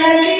aqui.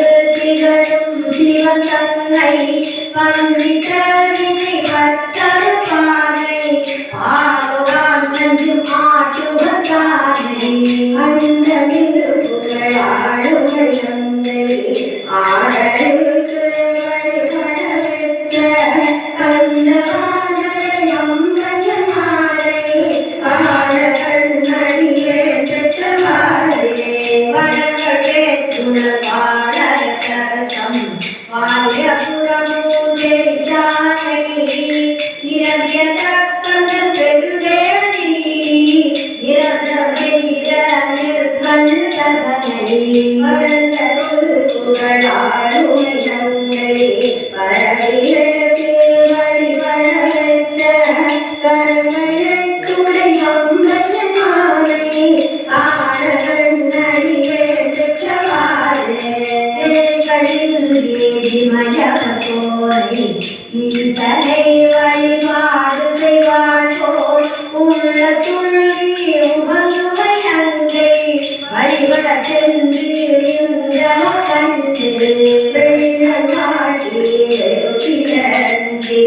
வந்துட்டே வழிபாடு செய்வான் போல் உள்ள துள்ளி உமதுவை வழிபடத்தில் கண்டு வெள்ள மாட்டி நன்றி